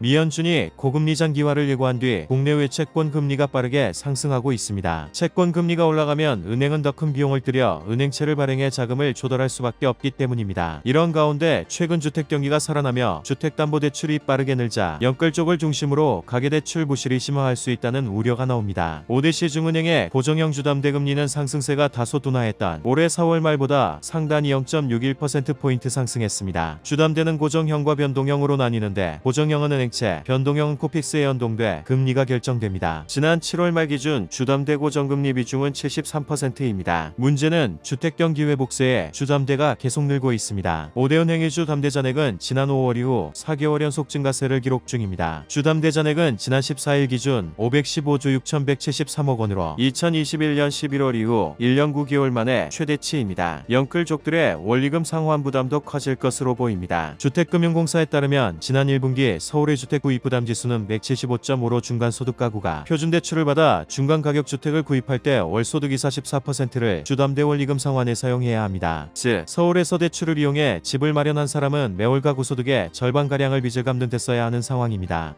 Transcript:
미연준이 고금리 장기화를 예고한 뒤 국내외 채권 금리가 빠르게 상승하고 있습니다. 채권 금리가 올라가면 은행은 더 큰 비용을 들여 은행채를 발행해 자금을 조달할 수밖에 없기 때문입니다. 이런 가운데 최근 주택 경기가 살아나며 주택담보대출이 빠르게 늘자 연끌 쪽을 중심으로 가계대출 부실이 심화할 수 있다는 우려가 나옵니다. 5대 시 중은행의 고정형 주담대 금리는 상승세가 다소 둔화했던 올해 4월 말보다 상단이 0.61%포인트 상승했습니다. 주담대는 고정형과 변동형으로 나뉘는데 고정형은 은행 채, 변동형은 코픽스에 연동돼 금리가 결정됩니다. 지난 7월 말 기준 주담대 고정금리 비중은 73%입니다. 문제는 주택경기 회복세에 주담대가 계속 늘고 있습니다. 5대 은행의 주 담대 잔액은 지난 5월 이후 4개월 연속 증가세를 기록 중입니다. 주담대 잔액은 지난 14일 기준 515조 6,173억 원으로 2021년 11월 이후 1년 9개월 만에 최대치입니다. 영끌족들의 원리금 상환 부담도 커질 것으로 보입니다. 주택금융공사에 따르면 지난 1분기 서울의 주택 구입 부담 지수는 175.5로 중간 소득 가구가 표준 대출을 받아 중간 가격 주택을 구입할 때 월 소득이 44%를 주담대 원리금 상환에 사용해야 합니다. 즉 서울에서 대출을 이용해 집을 마련한 사람은 매월 가구 소득의 절반 가량을 빚을 갚는 데 써야 하는 상황입니다.